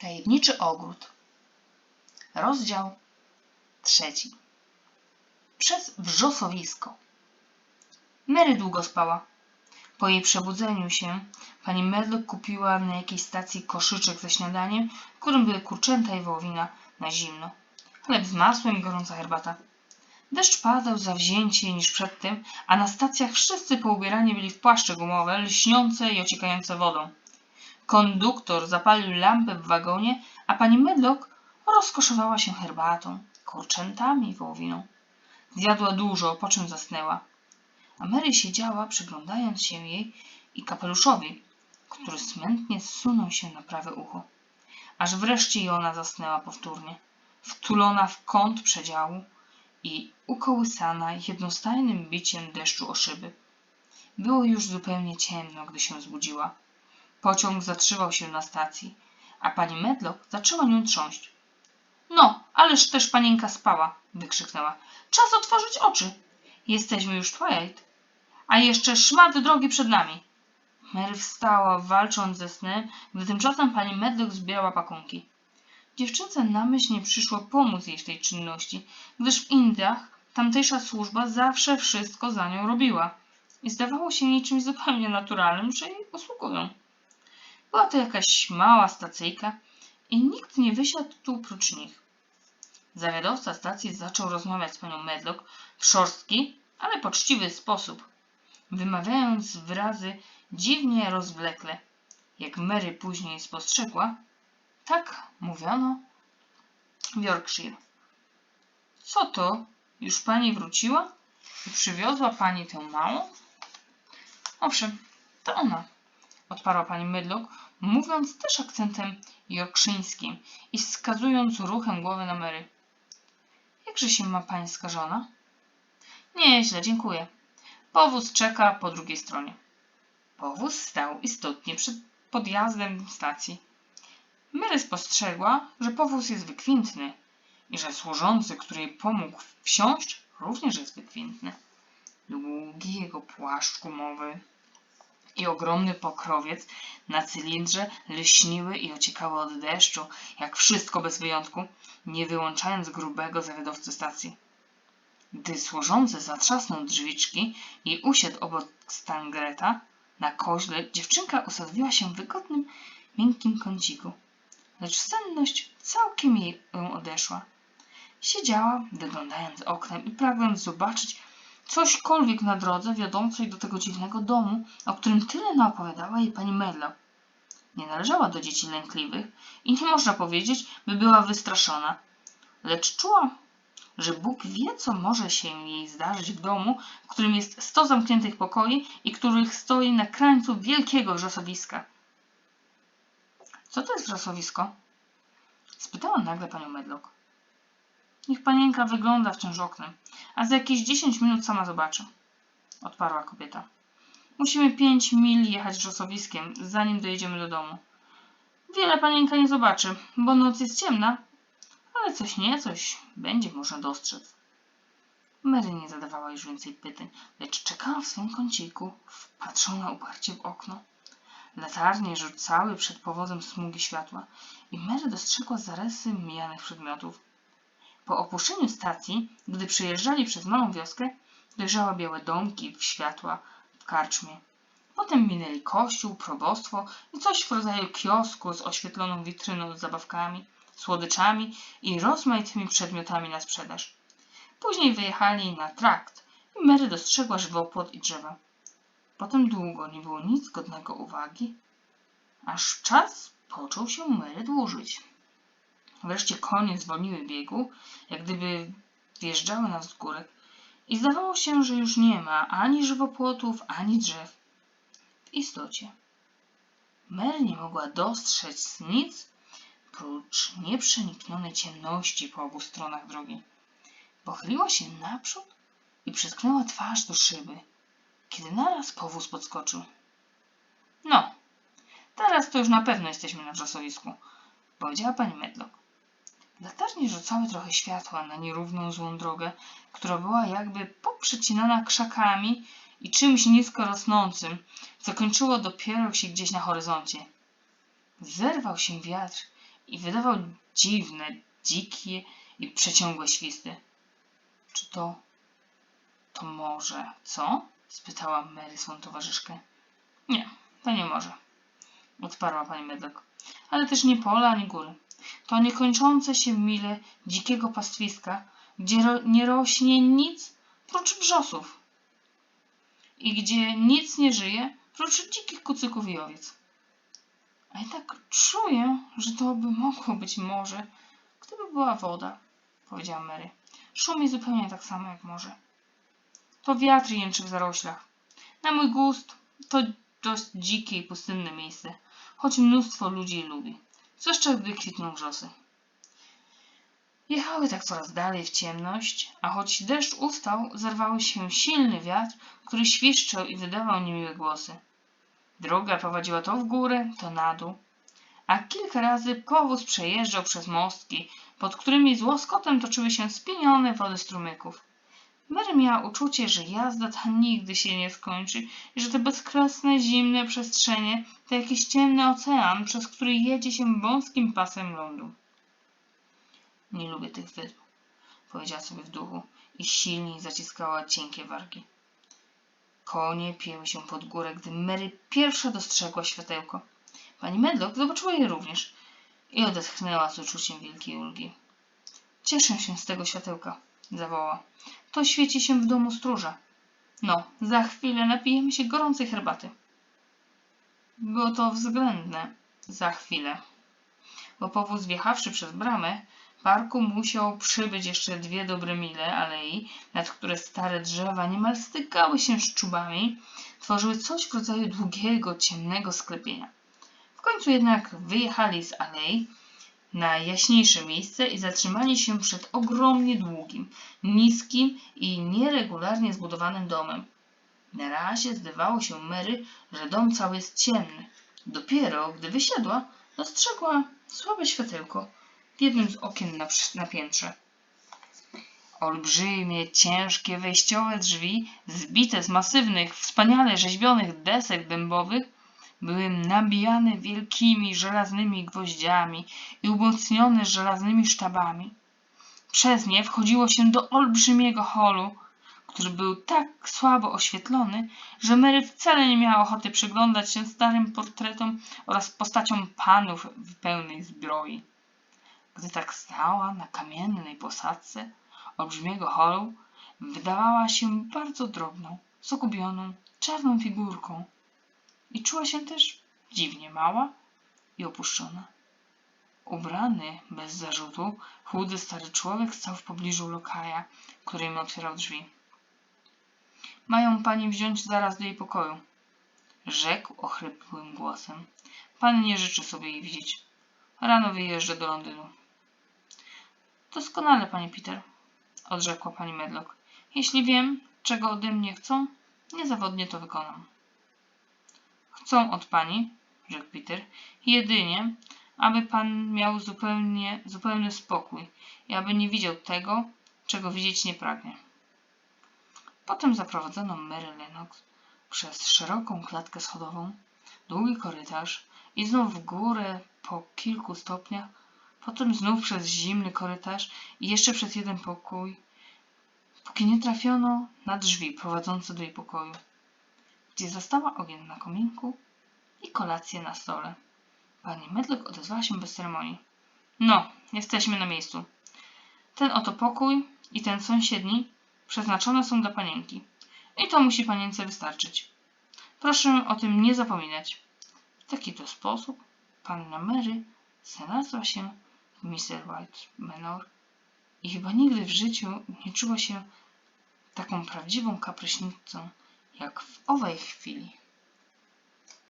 Tajemniczy ogród. Rozdział trzeci. Przez wrzosowisko. Mary długo spała. Po jej przebudzeniu się pani Medlock kupiła na jakiejś stacji koszyczek ze śniadaniem, w którym były kurczęta i wołowina na zimno. Chleb z masłem i gorąca herbata. Deszcz padał zawzięciej niż przedtem, a na stacjach wszyscy poubierani byli w płaszcze gumowe, lśniące i ociekające wodą. Konduktor zapalił lampę w wagonie, a pani Medlock rozkoszowała się herbatą, kurczętami i wołowiną. Zjadła dużo, po czym zasnęła. A Mary siedziała, przyglądając się jej i kapeluszowi, który smętnie zsunął się na prawe ucho. Aż wreszcie i ona zasnęła powtórnie, wtulona w kąt przedziału i ukołysana jednostajnym biciem deszczu o szyby. Było już zupełnie ciemno, gdy się zbudziła. Pociąg zatrzymał się na stacji, a pani Medlock zaczęła nią trząść. No, ależ też panienka spała, wykrzyknęła. Czas otworzyć oczy. Jesteśmy już Twilight, a jeszcze szmat drogi przed nami. Mary wstała, walcząc ze snem, gdy tymczasem pani Medlock zbierała pakunki. Dziewczynce na myśl nie przyszło pomóc jej w tej czynności, gdyż w Indiach tamtejsza służba zawsze wszystko za nią robiła i zdawało się jej czymś zupełnie naturalnym, że jej posługują. Była to jakaś mała stacyjka i nikt nie wysiadł tu prócz nich. Zawiadowca stacji zaczął rozmawiać z panią Medlock w szorstki, ale poczciwy sposób, wymawiając wyrazy dziwnie rozwlekle. Jak Mary później spostrzegła, tak mówiono w Yorkshire. Co to? Już pani wróciła? I przywiozła pani tę małą? Owszem, to ona, odparła pani Mydlock, mówiąc też akcentem yorkszyńskim i wskazując ruchem głowy na Mary. Jakże się ma pańska żona? Nieźle, dziękuję. Powóz czeka po drugiej stronie. Powóz stał istotnie przed podjazdem stacji. Mary spostrzegła, że powóz jest wykwintny i że służący, który jej pomógł wsiąść, również jest wykwintny. Długi jego płaszcz gumowy i ogromny pokrowiec na cylindrze lśniły i ociekały od deszczu, jak wszystko bez wyjątku, nie wyłączając grubego zawiadowcy stacji. Gdy służący zatrzasnął drzwiczki i usiadł obok Stangreta na koźle, dziewczynka usadowiła się w wygodnym, miękkim kąciku. Lecz senność całkiem jej odeszła. Siedziała, wyglądając oknem i pragnąc zobaczyć cośkolwiek na drodze wiodącej do tego dziwnego domu, o którym tyle naopowiadała jej pani Medlock. Nie należała do dzieci lękliwych i nie można powiedzieć, by była wystraszona. Lecz czuła, że Bóg wie, co może się jej zdarzyć w domu, w którym jest sto zamkniętych pokoi i których stoi na krańcu wielkiego wrzosowiska. Co to jest wrzosowisko? Spytała nagle panią Medlock. Niech panienka wygląda wciąż oknem, a za jakieś dziesięć minut sama zobaczy. Odparła kobieta. Musimy pięć mil jechać wrzosowiskiem, zanim dojedziemy do domu. Wiele panienka nie zobaczy, bo noc jest ciemna, ale coś nie coś będzie można dostrzec. Mary nie zadawała już więcej pytań, lecz czekała w swoim kąciku, wpatrzona uparcie w okno. Latarnie rzucały przed powozem smugi światła i Mary dostrzegła zarysy mijanych przedmiotów. Po opuszczeniu stacji, gdy przejeżdżali przez małą wioskę, dojrzała białe domki w światła w karczmie. Potem minęli kościół, probostwo i coś w rodzaju kiosku z oświetloną witryną z zabawkami, słodyczami i rozmaitymi przedmiotami na sprzedaż. Później wyjechali na trakt i Mary dostrzegła żywopłot i drzewa. Potem długo nie było nic godnego uwagi, aż czas począł się Mary dłużyć. Wreszcie konie zwolniły biegu, jak gdyby wjeżdżały na wzgórek i zdawało się, że już nie ma ani żywopłotów, ani drzew. W istocie Mary nie mogła dostrzec nic prócz nieprzeniknionej ciemności po obu stronach drogi. Pochyliła się naprzód i przytknęła twarz do szyby, kiedy naraz powóz podskoczył. No, teraz to już na pewno jesteśmy na wrzosowisku, powiedziała pani Medlock. Latarnie rzucały trochę światła na nierówną złą drogę, która była jakby poprzecinana krzakami i czymś nisko rosnącym, co kończyło dopiero się gdzieś na horyzoncie. Zerwał się wiatr i wydawał dziwne, dzikie i przeciągłe świsty. Czy to... to może, co? spytała Mary swą towarzyszkę. Nie, to nie może, odparła pani Medlock. Ale też nie pola, ani góry. To niekończące się mile dzikiego pastwiska, gdzie nie rośnie nic prócz wrzosów i gdzie nic nie żyje prócz dzikich kucyków i owiec. A ja tak czuję, że to by mogło być morze, gdyby była woda, powiedziała Mary. Szumi zupełnie tak samo jak morze. To wiatr jęczy w zaroślach. Na mój gust to dość dzikie i pustynne miejsce, choć mnóstwo ludzi je lubi, zwłaszcza gdy kwitną wrzosy. Jechały tak coraz dalej w ciemność, a choć deszcz ustał, zerwały się silny wiatr, który świszczał i wydawał niemiłe głosy. Droga prowadziła to w górę, to na dół, a kilka razy powóz przejeżdżał przez mostki, pod którymi z łoskotem toczyły się spienione wody strumyków. Mary miała uczucie, że jazda ta nigdy się nie skończy i że te bezkresne, zimne przestrzenie to jakiś ciemny ocean, przez który jedzie się wąskim pasem lądu. Nie lubię tych wydm, powiedziała sobie w duchu i silniej zaciskała cienkie wargi. Konie pięły się pod górę, gdy Mary pierwsza dostrzegła światełko. Pani Medlock zobaczyła je również i odetchnęła z uczuciem wielkiej ulgi. Cieszę się z tego światełka, zawołała. To świeci się w domu stróża. No, za chwilę napijemy się gorącej herbaty. Było to względne za chwilę, bo powóz wjechawszy przez bramę, parku musiał przybyć jeszcze dwie dobre mile alei, nad które stare drzewa niemal stykały się z czubami, tworzyły coś w rodzaju długiego, ciemnego sklepienia. W końcu jednak wyjechali z alei na jaśniejsze miejsce i zatrzymali się przed ogromnie długim, niskim i nieregularnie zbudowanym domem. Na razie zdawało się Mary, że dom cały jest ciemny. Dopiero gdy wysiadła, dostrzegła słabe światełko w jednym z okien na, na piętrze. Olbrzymie, ciężkie wejściowe drzwi, zbite z masywnych, wspaniale rzeźbionych desek dębowych, były nabijane wielkimi żelaznymi gwoździami i umocnione żelaznymi sztabami. Przez nie wchodziło się do olbrzymiego holu, który był tak słabo oświetlony, że Mary wcale nie miała ochoty przyglądać się starym portretom oraz postaciom panów w pełnej zbroi. Gdy tak stała na kamiennej posadzce olbrzymiego holu, wydawała się bardzo drobną, zagubioną, czarną figurką i czuła się też dziwnie mała i opuszczona. Ubrany bez zarzutu, chudy stary człowiek stał w pobliżu lokaja, który im otwierał drzwi. Mają pani wziąć zaraz do jej pokoju, rzekł ochrypłym głosem. Pan nie życzy sobie jej widzieć. Rano wyjeżdża do Londynu. Doskonale, panie Peter, odrzekła pani Medlock. Jeśli wiem, czego ode mnie chcą, niezawodnie to wykonam. Chcą od pani, rzekł Peter, jedynie, aby pan miał zupełnie, zupełny spokój i aby nie widział tego, czego widzieć nie pragnie. Potem zaprowadzono Mary Lennox przez szeroką klatkę schodową, długi korytarz i znów w górę po kilku stopniach, potem znów przez zimny korytarz i jeszcze przez jeden pokój, póki nie trafiono na drzwi prowadzące do jej pokoju, gdzie zastała ogień na kominku i kolację na stole. Pani Medlock odezwała się bez ceremonii. No, jesteśmy na miejscu. Ten oto pokój i ten sąsiedni przeznaczone są dla panienki. I to musi panience wystarczyć. Proszę o tym nie zapominać. W taki to sposób panna Mary znalazła się w Mr. White Manor i chyba nigdy w życiu nie czuła się taką prawdziwą kapryśnicą, jak w owej chwili.